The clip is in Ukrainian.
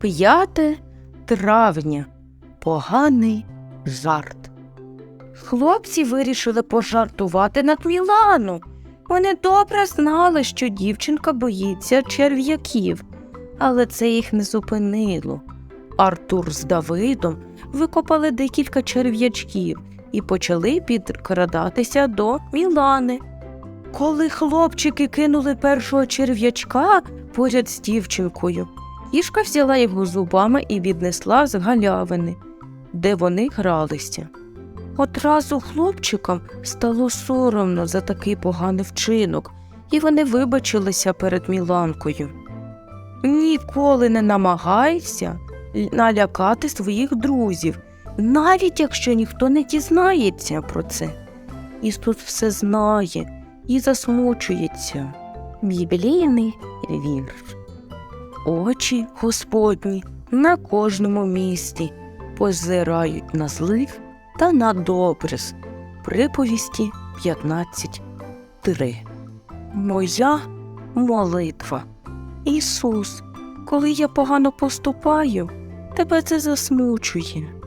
5 травня. Поганий жарт. Хлопці вирішили пожартувати над Мілану. Вони добре знали, що дівчинка боїться черв'яків, але це їх не зупинило. Артур з Давидом викопали декілька черв'ячків і почали підкрадатися до Мілани. Коли хлопчики кинули першого черв'ячка поряд з дівчинкою, кішка взяла його зубами і віднесла з галявини, де вони гралися. Одразу хлопчикам стало соромно за такий поганий вчинок, і вони вибачилися перед Міланкою. Ніколи не намагайся налякати своїх друзів, навіть якщо ніхто не дізнається про це. Ісус все знає і засмучується. Біблійний вірш. Очі Господні на кожному місці позирають на злих та на добрих. Приповісті 15.3. Моя молитва. Ісус, коли я погано поступаю, тебе це засмучує.